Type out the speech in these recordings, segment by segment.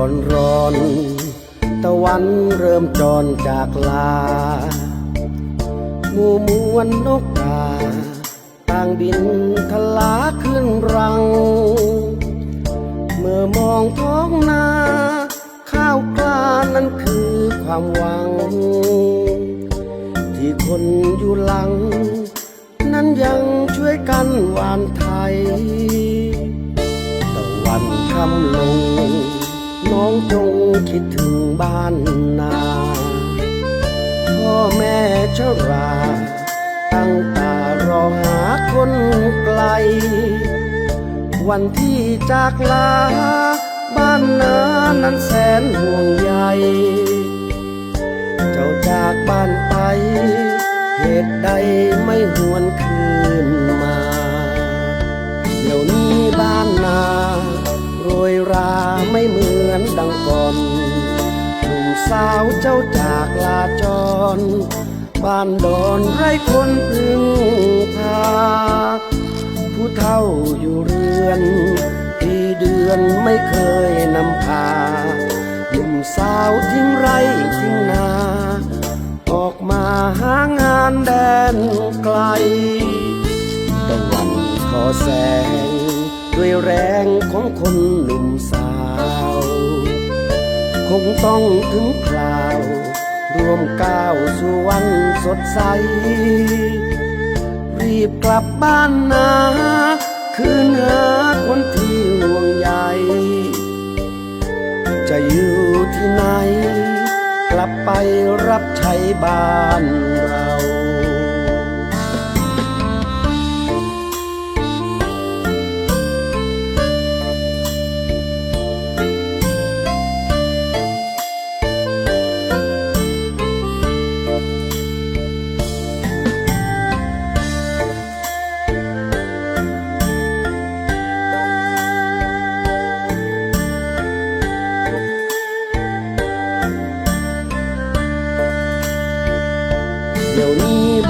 อนร้อน ตะวันเริ่มจรจากลา หมู่มวลนกกา ต่างบินทลาขึ้นรัง เมื่อมองท้องนา ข้าวกล้านั้นคือความหวัง ที่คนอยู่หลัง นั้นยังช่วยกันหวานไทย ตะวันคำลง คิดถึงบ้านนาพ่อแม่ชราตั้งตารอหาคนไกล วันที่จากลา บ้านนานั้นแสนห่วงใยเจ้าจากบ้านไป เหตุใดไม่หวนคืน สาวเจ้าจากลาจร บ้านดอนไร้คนพึ่งพา ผู้เฒ่าอยู่เรือนปีเดือนไม่เคยนำพาหนุ่มสาวทิ้งไรทิ้งนา ออกมาหางานแดนไกลตะวันขอแสง ด้วยแรงของคนหนุ่มสาว คงต้องถึง รวรวมก้าวสู่วันสดใส รีบกลับบ้านนา คืนหาคนที่ห่วงใยจะอยู่ที่ไหน กลับไปรับใช้บ้าน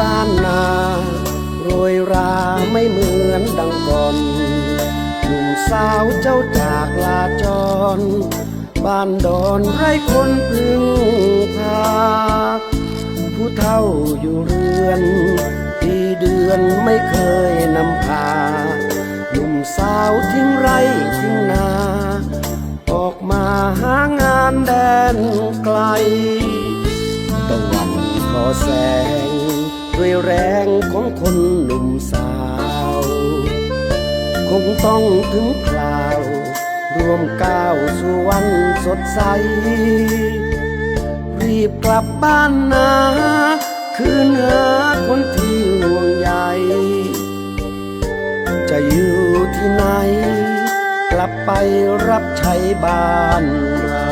บ้านนาโรยราไม่เหมือนดังก่อนหนุ่มสาวเจ้าจากลาจร บ้านดอนไร้คนพึ่งพาผู้เฒ่าอยู่เรือนปีเดือนไม่เคยนำพาหนุ่มสาวทิ้งไรทิ้งนา ออกมาหางานแดนไกลตะวันขอแสง แรงของคนหนุ่มสาว คงต้องถึงคราวรวมก้าวสู่วันสดใส รีบกลับบ้านนา คืนหาคนที่ห่วงใยจะอยู่ที่ไหน กลับไปรับใช้บ้านเรา